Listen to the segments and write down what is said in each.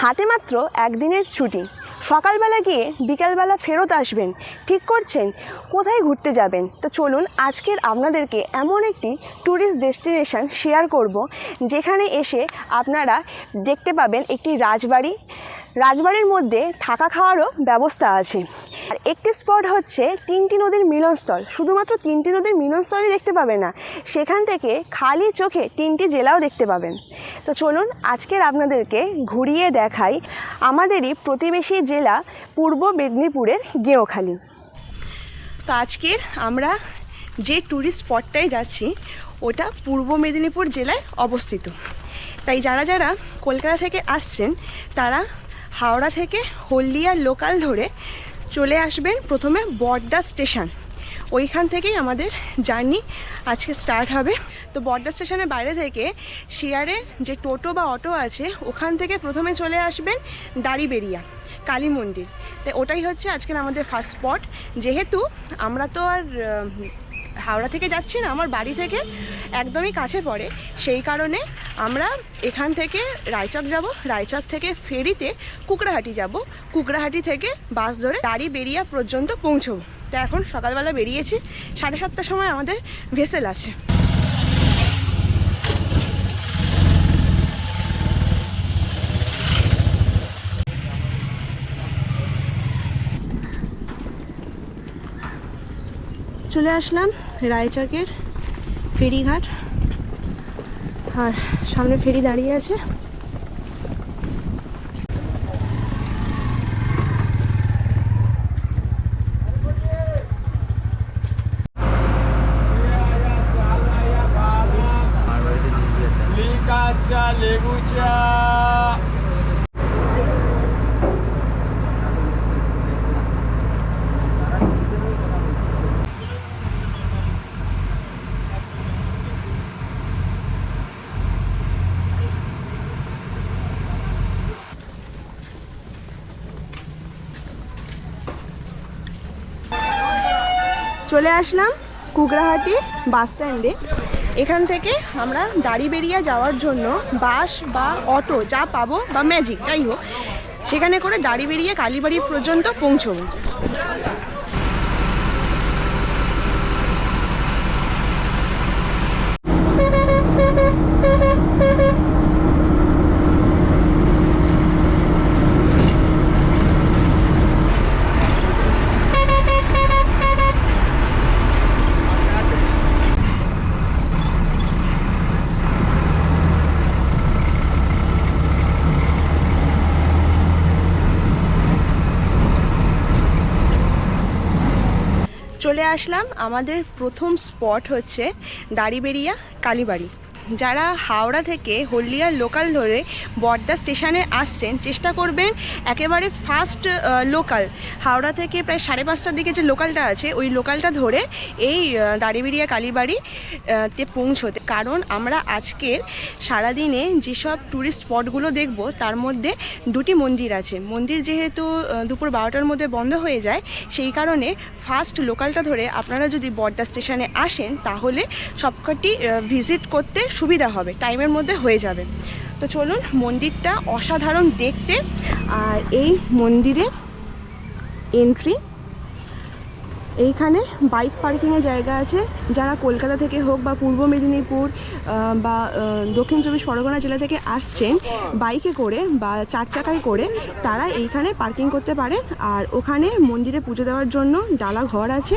হাতে মাত্র একদিনের ছুটি। সকালবেলা গিয়ে বিকালবেলা ফেরত আসবেন। ঠিক করছেন, কোথায় ঘুরতে যাবেন? তো চলুন, আজকের আপনাদেরকে এমন একটি ট্যুরিস্ট ডেস্টিনেশন শেয়ার করব, যেখানে এসে আপনারা দেখতে পাবেন একটি রাজবাড়ি রাজবাড়ির মধ্যে থাকা খাওয়ারও ব্যবস্থা আছে। আর একটি স্পট হচ্ছে তিনটি নদীর মিলনস্থল। শুধুমাত্র তিনটি নদীর মিলনস্থলই দেখতে পাবেন না, সেখান থেকে খালি চোখে তিনটি জেলাও দেখতে পাবেন। তো চলুন আজকের আপনাদেরকে ঘুরিয়ে দেখাই আমাদেরই প্রতিবেশী জেলা পূর্ব মেদিনীপুরের গেঁওখালি। তো আজকের আমরা যে ট্যুরিস্ট স্পটটায় যাচ্ছি, ওটা পূর্ব মেদিনীপুর জেলায় অবস্থিত। তাই যারা যারা কলকাতা থেকে আসছেন, তারা হাওড়া থেকে হলদিয়া লোকাল ধরে চলে আসবেন প্রথমে বড্ডা স্টেশন। ওইখান থেকেই আমাদের জার্নি আজকে স্টার্ট হবে। তো বড্ডা স্টেশনের বাইরে থেকে শিয়ারে যে টোটো বা অটো আছে, ওখান থেকে প্রথমে চলে আসবেন দাড়িবেরিয়া কালী মন্দির। তো ওটাই হচ্ছে আজকের আমাদের ফার্স্ট স্পট যেহেতু আমরা তো আর হাওড়া থেকে যাচ্ছি না, আমার বাড়ি থেকে একদমই কাছে পড়ে, সেই কারণে আমরা এখান থেকে রায়চক যাব, রায়চক থেকে ফেরিতে কুকড়াহাটি যাব। কুকড়াহাটি থেকে বাস ধরে গাড়ি বেরিয়া পর্যন্ত পৌঁছবো। তা এখন সকালবেলা বেরিয়েছি, সাড়ে সাতটার সময় আমাদের ভেসেল আছে। চলে আসলাম রায়চকের ফেরিঘাট। আর সামনে ফেরি দাঁড়িয়ে আছে। চলে আসলাম কুকড়াহাটি বাস স্ট্যান্ডে। এখান থেকে আমরা দাড়িবেরিয়া যাওয়ার জন্য বাস বা অটো যা পাবো বা ম্যাজিক যাই হোক, সেখানে করে দাড়িবেরিয়া কালীবাড়ি পর্যন্ত পৌঁছবো। আসলাম। আমাদের প্রথম স্পট হচ্ছে দাড়িবেরিয়া কালীবাড়ি। যারা হাওড়া থেকে হলদিয়ার লোকাল ধরে বড্ডা স্টেশনে আসছেন চেষ্টা করবেন একেবারে ফার্স্ট লোকাল হাওড়া থেকে প্রায় সাড়ে পাঁচটার দিকে যে লোকালটা আছে ওই লোকালটা ধরে এই আহ, দাড়িবেরিয়া কালীবাড়ি তে পৌঁছতে। কারণ আমরা আজকের সারাদিনে যেসব ট্যুরিস্ট স্পটগুলো দেখব তার মধ্যে দুটি মন্দির আছে। মন্দির যেহেতু দুপুর বারোটার মধ্যে বন্ধ হয়ে যায় সেই কারণে ফার্স্ট লোকালটা ধরে আপনারা যদি বড্ডা স্টেশনে আসেন তাহলে সবকটি ভিজিট করতে সুবিধা হবে, টাইমের মধ্যে হয়ে যাবে। তো চলুন মন্দিরটা অসাধারণ দেখতে, আর এই মন্দিরে এন্ট্রি এইখানে বাইক পার্কিংয়ের জায়গা আছে। যারা কলকাতা থেকে হোক বা পূর্ব মেদিনীপুর বা দক্ষিণ চব্বিশ পরগনা জেলা থেকে আসছেন বাইকে করে বা চার চাকায় করে তারা এইখানে পার্কিং করতে পারেন। আর ওখানে মন্দিরে পুজো দেওয়ার জন্য ডালা ঘর আছে।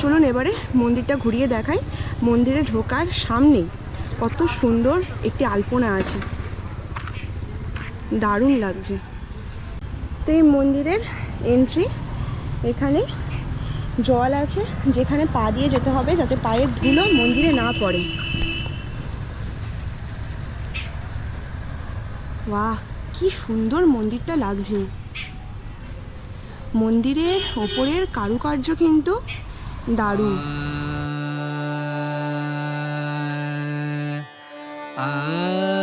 চলুন এবারে মন্দিরটা ঘুরিয়ে দেখাই। মন্দিরে ঢোকার সামনেই কত সুন্দর একটি আলপনা আছে। দারুণ লাগছে। তো এই মন্দিরের এন্ট্রি এখানে জল আছে, যেখানে পা দিয়ে যেতে হবে যাতে পায়ের ধুলো মন্দিরে না পড়ে। বাহ কি সুন্দর মন্দিরটা লাগছে। মন্দিরের ওপরের কারুকার্য কিন্তু দারুণ রে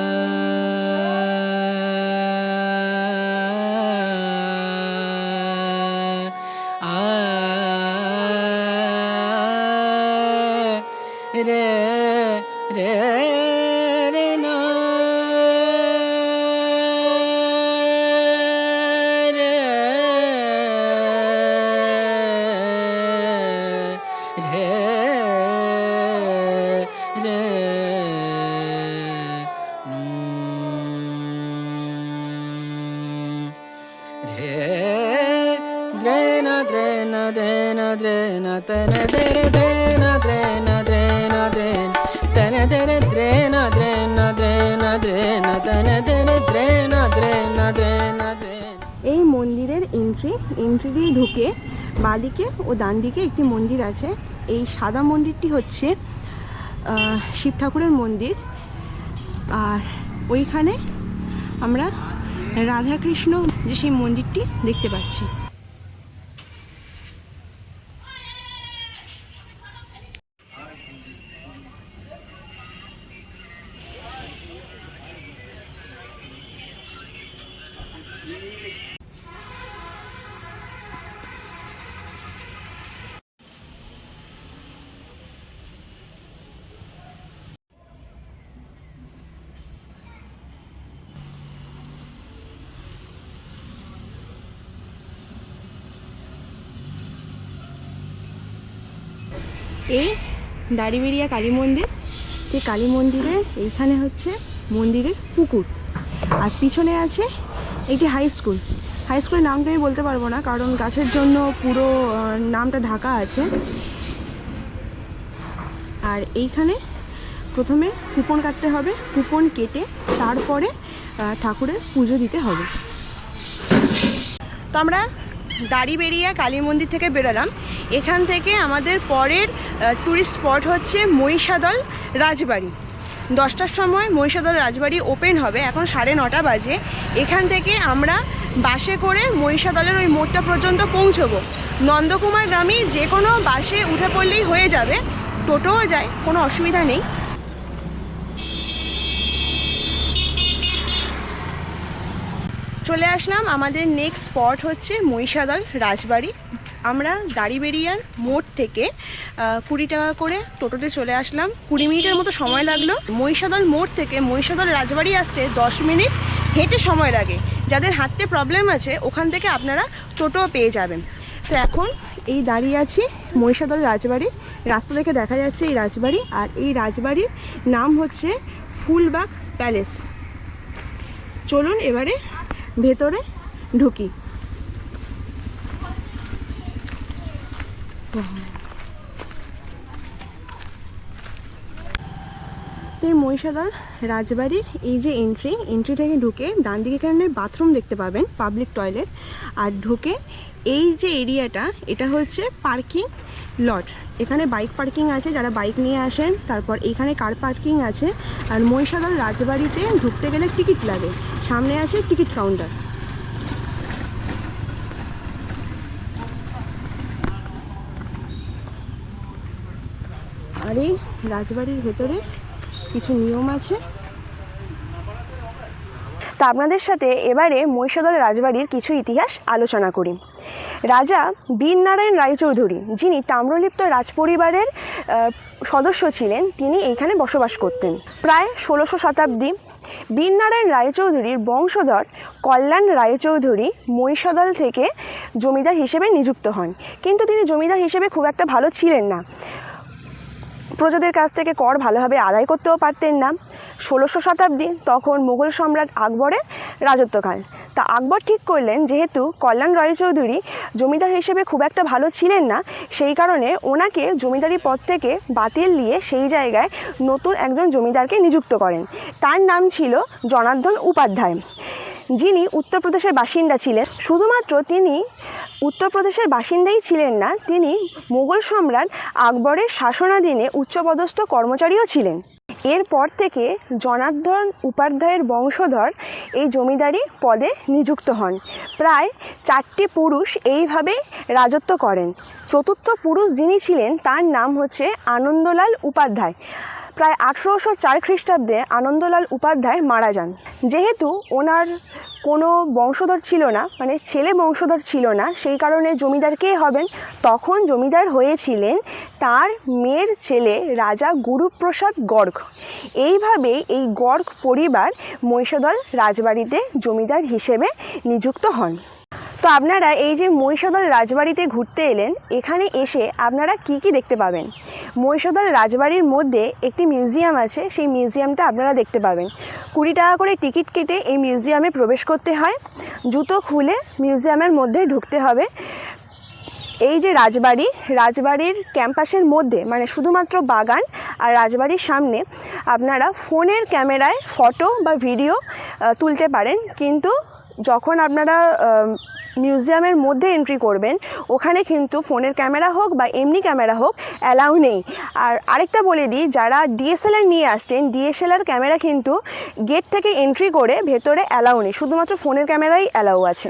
ढे द्रेन द्रेन द्रेन द्रेन तन देर द्रेन द्रेन द्रेन द्रेन तन देर द्रेन द्रेन द्रेन द्रेन तन देर द्रेन द्रेन এই মন্দিরের এন্ট্রি এন্ট্রি দিয়ে ঢুকে বাঁদিকে ও ডান দিকে একটি মন্দির আছে এই সাদা মন্দিরটি হচ্ছে শিব ঠাকুরের মন্দির আর ওইখানে আমরা রাধাকৃষ্ণ যে সেই মন্দিরটি দেখতে পাচ্ছি। এই দাড়িবেড়িয়া কালী মন্দির। এই কালী মন্দিরে এইখানে হচ্ছে মন্দিরের পুকুর। আর পিছনে আছে একটি হাই স্কুল হাই স্কুলের নামটা আমি বলতে পারব না, কারণ গাছের জন্য পুরো নামটা ঢাকা আছে। আর এইখানে প্রথমে কুপন কাটতে হবে, কুপন কেটে তারপরে ঠাকুরের পুজো দিতে হবে। তো আমরা দাড়িবেড়িয়া কালী মন্দির থেকে বেরোলাম। এখান থেকে আমাদের পরের ট্যুরিস্ট স্পট হচ্ছে মহিষাদল রাজবাড়ি। দশটার সময় মহিষাদল রাজবাড়ি ওপেন হবে, এখন সাড়ে নটা বাজে। এখান থেকে আমরা বাসে করে মহিষাদলের ওই মোড়টা পর্যন্ত পৌঁছবো। নন্দকুমার গ্রামে যে কোনো বাসে উঠে পড়লেই হয়ে যাবে, টোটোও যায়, কোনো অসুবিধা নেই। চলে আসলাম, আমাদের নেক্সট স্পট হচ্ছে মহিষাদল রাজবাড়ি। আমরা দাড়িবেড়িয়ার মোড় থেকে কুড়ি টাকা করে টোটোতে চলে আসলাম। কুড়ি মিনিটের মতো সময় লাগল। মহিষাদল মোড় থেকে মহিষাদল রাজবাড়ি আসতে দশ মিনিট হেঁটে সময় লাগে। যাদের হাঁটতে প্রবলেম আছে, ওখান থেকে আপনারা টোটো পেয়ে যাবেন। তো এখন এই দাঁড়িয়ে আছি মহিষাদল রাজবাড়ি। রাস্তা থেকে দেখা যাচ্ছে এই রাজবাড়ি, আর এই রাজবাড়ির নাম হচ্ছে ফুলবাগ প্যালেস। চলুন এবারে ভেতরে ঢুকি। এই মহিষাদল রাজবাড়ির এই যে এন্ট্রি এন্ট্রি থেকে ঢুকে ডান দিকে এখানে বাথরুম দেখতে পাবেন পাবলিক টয়লেট আর ঢুকে এই যে এরিয়াটা এটা হচ্ছে পার্কিং লট এখানে বাইক পার্কিং আছে, যারা বাইক নিয়ে আসেন, তারপর এখানে কার পার্কিং আছে, আর মহিষাদল রাজবাড়িতে ঢুকতে গেলে টিকিট লাগে। সামনে আছে টিকিট কাউন্টার আর এই রাজবাড়ির ভেতরে কিছু নিয়ম আছে। তা আপনাদের সাথে এবারে মহিষাদল রাজবাড়ির কিছু ইতিহাস আলোচনা করি। রাজা বীর নারায়ণ রায়চৌধুরী, যিনি তাম্রলিপ্ত রাজপরিবারের সদস্য ছিলেন, তিনি এইখানে বসবাস করতেন। প্রায় ষোলোশো শতাব্দী বীরনারায়ণ রায়চৌধুরীর বংশধর কল্যাণ রায়চৌধুরী মহিষাদল থেকে জমিদার হিসেবে নিযুক্ত হন। কিন্তু তিনি জমিদার হিসেবে খুব একটা ভালো ছিলেন না। প্রজাদের কাছ থেকে কর ভালোভাবে আদায় করতেও পারতেন না। ষোলোশো শতাব্দী তখন মুঘল সম্রাট আকবরের রাজত্বকাল। তা আকবর ঠিক করলেন, যেহেতু কল্যাণ রায়চৌধুরী জমিদার হিসেবে খুব একটা ভালো ছিলেন না, সেই কারণে ওনাকে জমিদারি পদ থেকে বাতিল দিয়ে সেই জায়গায় নতুন একজন জমিদারকে নিযুক্ত করেন। তার নাম ছিল জনার্দন উপাধ্যায়। যিনি উত্তরপ্রদেশের বাসিন্দা ছিলেন, শুধুমাত্র তিনি উত্তরপ্রদেশের বাসিন্দাই ছিলেন না, তিনি মুঘল সম্রাট আকবরের শাসনাধীনে উচ্চপদস্থ কর্মচারীও ছিলেন। এরপর থেকে জনার্দন উপাধ্যায়ের বংশধর এই জমিদারি পদে নিযুক্ত হন। প্রায় চারটি পুরুষ এইভাবে রাজত্ব করেন। চতুর্থ পুরুষ যিনি ছিলেন, তার নাম হচ্ছে আনন্দলাল উপাধ্যায়। প্রায় আঠেরোশো চার খ্রিস্টাব্দে আনন্দলাল উপাধ্যায় মারা যান। যেহেতু ওনার কোনো বংশধর ছিল না মানে ছেলে বংশধর ছিল না, সেই কারণে জমিদার কে হবেন? তখন জমিদার হয়েছিলেন তার মেয়ের ছেলে রাজা গুরুপ্রসাদ গর্গ। এইভাবে এই গর্গ পরিবার মহিষাদল রাজবাড়িতে জমিদার হিসেবে নিযুক্ত হন। তো আপনারা এই যে মহিষাদল রাজবাড়িতে ঘুরতে এলেন, এখানে এসে আপনারা কি কি দেখতে পাবেন? মহিষাদল রাজবাড়ির মধ্যে একটি মিউজিয়াম আছে, সেই মিউজিয়ামটা আপনারা দেখতে পাবেন। কুড়ি টাকা করে টিকিট কেটে এই মিউজিয়ামে প্রবেশ করতে হয়। জুতো খুলে মিউজিয়ামের মধ্যে ঢুকতে হবে। এই যে রাজবাড়ি, রাজবাড়ির ক্যাম্পাসের মধ্যে মানে শুধুমাত্র বাগান আর রাজবাড়ির সামনে আপনারা ফোনের ক্যামেরায় ফটো বা ভিডিও তুলতে পারেন। কিন্তু যখন আপনারা মিউজিয়ামের মধ্যে এন্ট্রি করবেন, ওখানে কিন্তু ফোনের ক্যামেরা হোক বা এমনি ক্যামেরা হোক অ্যালাউ নেই। আর আরেকটা বলে দিই, যারা ডিএসএলআর নিয়ে আসছেন ডিএসএলআর ক্যামেরা কিন্তু গেট থেকে এন্ট্রি করে ভেতরে অ্যালাউ নেই, শুধুমাত্র ফোনের ক্যামেরাই অ্যালাউ আছে।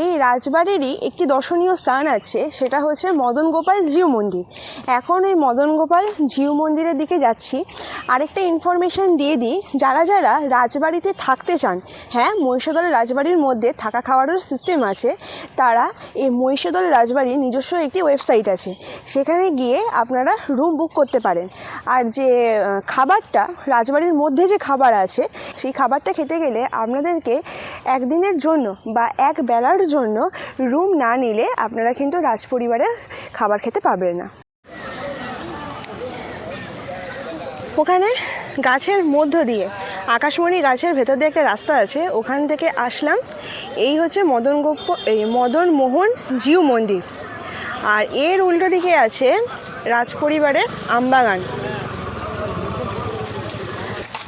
এই রাজবাড়িরই একটি দর্শনীয় স্থান আছে, সেটা হচ্ছে মদন গোপাল জিউ মন্দির। এখন ওই মদন গোপাল জিউ মন্দিরের দিকে যাচ্ছি। আরেকটা ইনফরমেশান দিয়ে দিই, যারা যারা রাজবাড়িতে থাকতে চান হ্যাঁ মহিষাদলের রাজবাড়ির মধ্যে থাকা খাওয়ারও সিস্টেম আছে তারা এই মহিষাদল রাজবাড়ির নিজস্ব একটি ওয়েবসাইট আছে। সেখানে গিয়ে আপনারা রুম বুক করতে পারেন। আর যে খাবারটা, রাজবাড়ির মধ্যে যে খাবার আছে, সেই খাবারটা খেতে গেলে আপনাদেরকে একদিনের জন্য বা এক বেলার জন্য রুম না নিলে আপনারা কিন্তু রাজপরিবারের খাবার খেতে পাবেন না। ওখানে গাছের মধ্য দিয়ে আকাশমণি গাছের ভেতর দিয়ে একটা রাস্তা আছে, ওখান থেকে আসলাম। এই হচ্ছে মদন গোপ এই মদন মোহন জিউ মন্দির। আর এর উল্টো দিকে আছে রাজপরিবারের আমবাগান।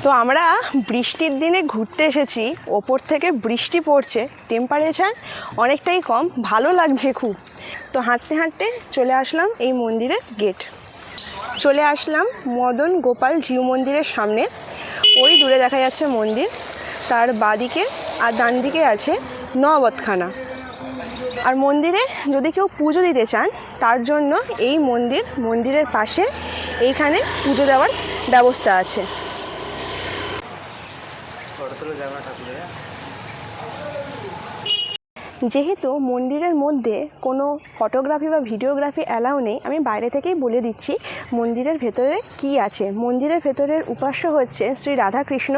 তো আমরা বৃষ্টির দিনে ঘুরতে এসেছি, ওপর থেকে বৃষ্টি পড়ছে টেম্পারেচার অনেকটাই কম, ভালো লাগছে খুব। তো হাঁটতে হাঁটতে চলে আসলাম এই মন্দিরের গেট চলে আসলাম মদন গোপাল জিউ মন্দিরের সামনে। ওই দূরে দেখা যাচ্ছে মন্দির। তার বাদিকে আর ডান দিকে আছে নবতখানা আর মন্দিরে যদি কেউ পুজো দিতে চান, তার জন্য এই মন্দির, মন্দিরের পাশে এইখানে পুজো দেওয়ার ব্যবস্থা আছে। যেহেতু মন্দিরের মধ্যে কোনো ফটোগ্রাফি বা ভিডিওগ্রাফি অ্যালাউ নেই, আমি বাইরে থেকেই বলে দিচ্ছি মন্দিরের ভেতরে কি আছে। মন্দিরের ভেতরের উপাস্য হচ্ছে শ্রী রাধাকৃষ্ণ।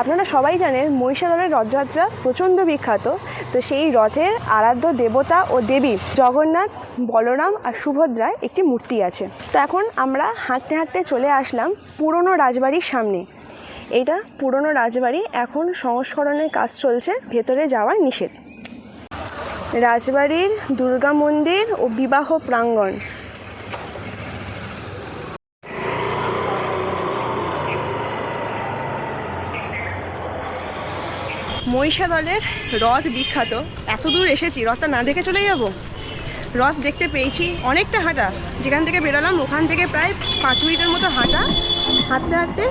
আপনারা সবাই জানেন মহিষাদলের রথযাত্রা প্রচণ্ড বিখ্যাত। তো সেই রথের আরাধ্য দেবতা ও দেবী জগন্নাথ, বলরাম আর সুভদ্রার একটি মূর্তি আছে। তো এখন আমরা হাঁটতে হাঁটতে চলে আসলাম পুরনো রাজবাড়ির সামনে। এটা পুরনো রাজবাড়ি, এখন সংস্করণের কাজ চলছে, ভেতরে যাওয়া নিষেধ। রাজবাড়ির দুর্গা মন্দির ও বিবাহ প্রাঙ্গণ। মহিষাদলের রথ বিখ্যাত। এত দূর এসেছি, রথটা না দেখে চলে যাব? রথ দেখতে পেয়েছি অনেকটা হাঁটা। যেখান থেকে বেরোলাম, ওখান থেকে প্রায় পাঁচ মিনিটের মতো হাঁটা। হাঁটতে হাঁটতে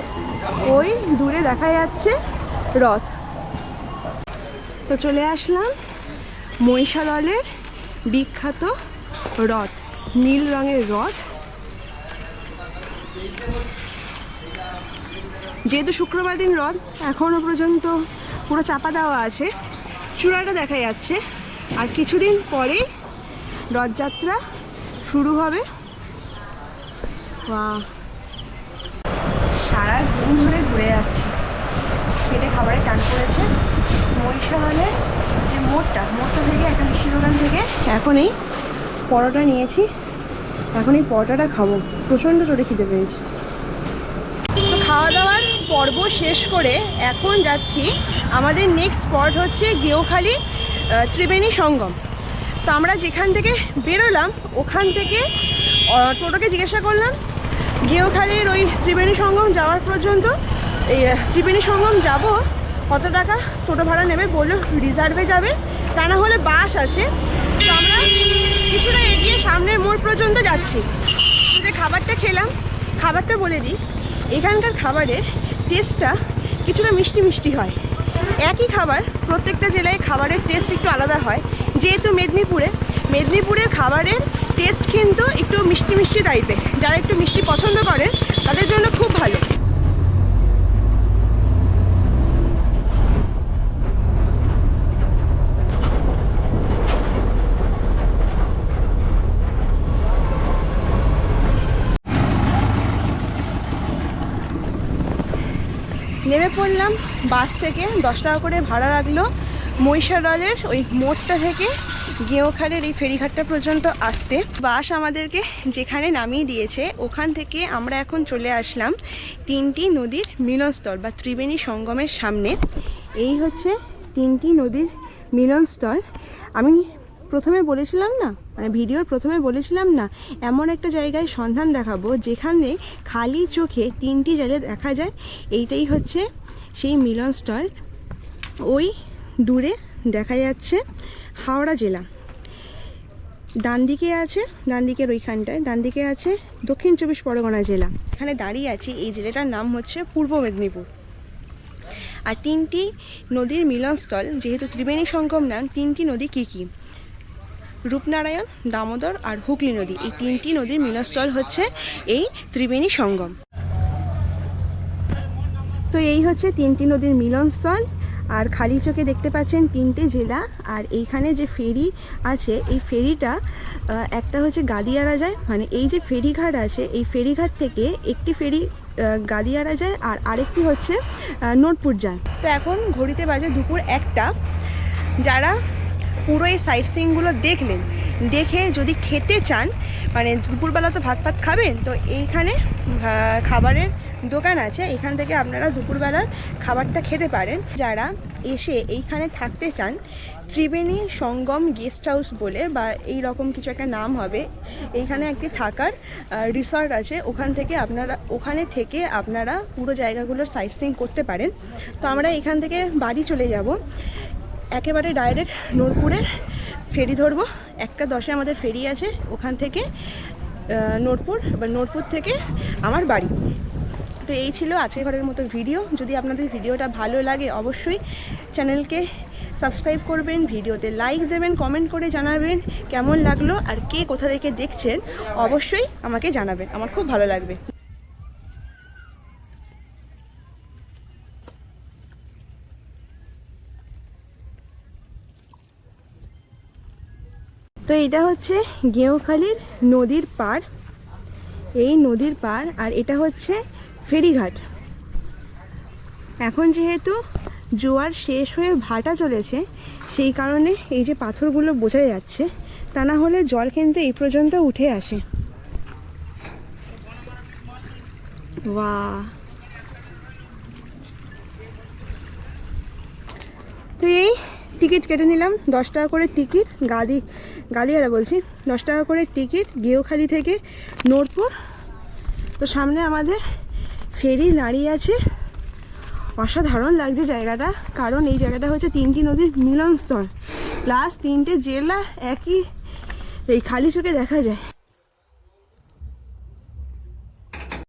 ওই দূরে দেখা যাচ্ছে রথ। তো চলে আসলাম মহিষাদলের বিখ্যাত রথ নীল রঙের রথ যেহেতু শুক্রবার দিন রথ এখনও পর্যন্ত পুরো চাপা দেওয়া আছে। চূড়াটা দেখা যাচ্ছে। আর কিছুদিন পরেই রথযাত্রা শুরু হবে। সারা দিন ধরে ঘুরে যাচ্ছি। খেতে খাবারে টান পড়েছে মহিষাদলের যে মোড়টা মোড়টা থেকে একাদশী দোকান থেকে এখন এই পরোটা নিয়েছি। এখন এই পরোটাটা খাব। প্রচণ্ড জোরে খিদে পেয়েছি। তো খাওয়া দাওয়ার পর্ব শেষ করে এখন যাচ্ছি। আমাদের নেক্সট স্পট হচ্ছে গেওখালি ত্রিবেণী সঙ্গম। তো আমরা যেখান থেকে বেরোলাম, ওখান থেকে টোটোকে জিজ্ঞাসা করলাম, গেওখালির ওই ত্রিবেণী সঙ্গম যাওয়ার পর্যন্ত। এই ত্রিবেণী সঙ্গম যাব। কত টাকা? টোটো ভাড়া নেবে, বলল রিজার্ভে যাবে। তা না হলে বাস আছে। তো আমরা কিছুটা এগিয়ে সামনের মোড় পর্যন্ত যাচ্ছি। যে খাবারটা খেলাম, খাবারটা বলে দিই। এখানকার খাবারের টেস্টটা কিছুটা মিষ্টি মিষ্টি হয়। একই খাবার, প্রত্যেকটা জেলায় খাবারের টেস্ট একটু আলাদা হয়। যেহেতু মেদিনীপুরে, মেদিনীপুরের খাবারের টেস্ট কিন্তু একটু মিষ্টি মিষ্টি টাইপের যারা একটু মিষ্টি পছন্দ করেন তাদের জন্য খুব ভালো নেমে পড়লাম বাস থেকে দশ টাকা করে ভাড়া রাখল মহিষাদলের ওই মোড়টা থেকে। গেঁওখালের এই ফেরিঘাটটা পর্যন্ত আসতে। বাস আমাদেরকে যেখানে নামিয়ে দিয়েছে, ওখান থেকে আমরা এখন চলে আসলাম তিনটি নদীর মিলনস্থল বা ত্রিবেণী সঙ্গমের সামনে। এই হচ্ছে তিনটি নদীর মিলনস্থল। আমি প্রথমে বলেছিলাম না মানে ভিডিওর প্রথমে বলেছিলাম না, এমন একটা জায়গায় সন্ধান দেখাবো যেখানে খালি চোখে তিনটি জেলে দেখা যায়। এইটাই হচ্ছে সেই মিলনস্থল ওই দূরে দেখা যাচ্ছে হাওড়া জেলা। ডান দিকে আছে, ডান দিকের ওইখানটায়। ডান দিকে আছে দক্ষিণ চব্বিশ পরগনা জেলা। এখানে দাঁড়িয়ে আছি, এই জেলাটার নাম হচ্ছে পূর্ব মেদিনীপুর। আর তিনটি নদীর মিলনস্থল যেহেতু ত্রিবেণী সঙ্গম নাম, তিনটি নদী কী কী? রূপনারায়ণ, দামোদর আর হুগলি নদী। এই তিনটি নদীর মিলনস্থল হচ্ছে এই ত্রিবেণী সঙ্গম। তো এই হচ্ছে তিনটি নদীর মিলনস্থল। আর খালি চোখে দেখতে পাচ্ছেন তিনটে জেলা। আর এইখানে যে ফেরি আছে, এই ফেরিটা একটা হচ্ছে গাদিয়ারা যায় মানে এই যে ফেরিঘাট আছে, এই ফেরিঘাট থেকে একটি ফেরি গাদিয়ারা যায় আর আরেকটি হচ্ছে নোটপুর যায় তো এখন ঘড়িতে বাজে দুপুর একটা। যারা পুরো এই সাইট সিনগুলো দেখলেন, দেখে যদি খেতে চান মানে দুপুরবেলা তো ভাত ফাত খাবেন, তো এইখানে খাবারের দোকান আছে এখান থেকে আপনারা দুপুরবেলার খাবারটা খেতে পারেন। যারা এসে এইখানে থাকতে চান ত্রিবেণী সঙ্গম গেস্ট হাউস বলে বা এই রকম কিছু একটা নাম হবে এইখানে একটি থাকার রিসর্ট আছে। ওখান থেকে আপনারা ওখানে থেকে আপনারা পুরো জায়গাগুলোর সাইট সিং করতে পারেন। তো আমরা এখান থেকে বাড়ি চলে যাব। একেবারে ডাইরেক্ট নোরপুরের ফেরি ধরবো। একটা দশে আমাদের ফেরি আছে ওখান থেকে আহ, নোরপুর এবার নোরপুর থেকে আমার বাড়ি। তো এই ছিল আজকের ঘরের মতো ভিডিও। যদি আপনাদের ভিডিওটা ভালো লাগে, অবশ্যই চ্যানেলকে সাবস্ক্রাইব করবেন, ভিডিওতে লাইক দেবেন কমেন্ট করে জানাবেন কেমন লাগল আর কে কোথা থেকে দেখছেন, অবশ্যই আমাকে জানাবেন। আমার খুব ভালো লাগবে। তো এটা হচ্ছে গেঁওখালির নদীর পাড়। এই নদীর পাড় আর এটা হচ্ছে ফেরিঘাট। এখন যেহেতু জোয়ার শেষ হয়ে ভাটা চলেছে, সেই কারণে এই যে পাথরগুলো বোঝা যাচ্ছে, তা না হলে জল কিন্তু এই পর্যন্ত উঠে আসে। বাহ তো এই টিকিট কেটে নিলাম, দশ টাকা করে টিকিট, গাদি, গালিয়ারা বলছি, দশ টাকা করে টিকিট গেওখালি থেকে নোরপুর। তো সামনে আমাদের ফেরি দাঁড়িয়ে আছে। অসাধারণ লাগছে জায়গাটা, কারণ এই জায়গাটা হচ্ছে তিনটি নদীর মিলনস্থল। প্লাস তিনটে জেলা একই, এই খালি চোখে দেখা যায়।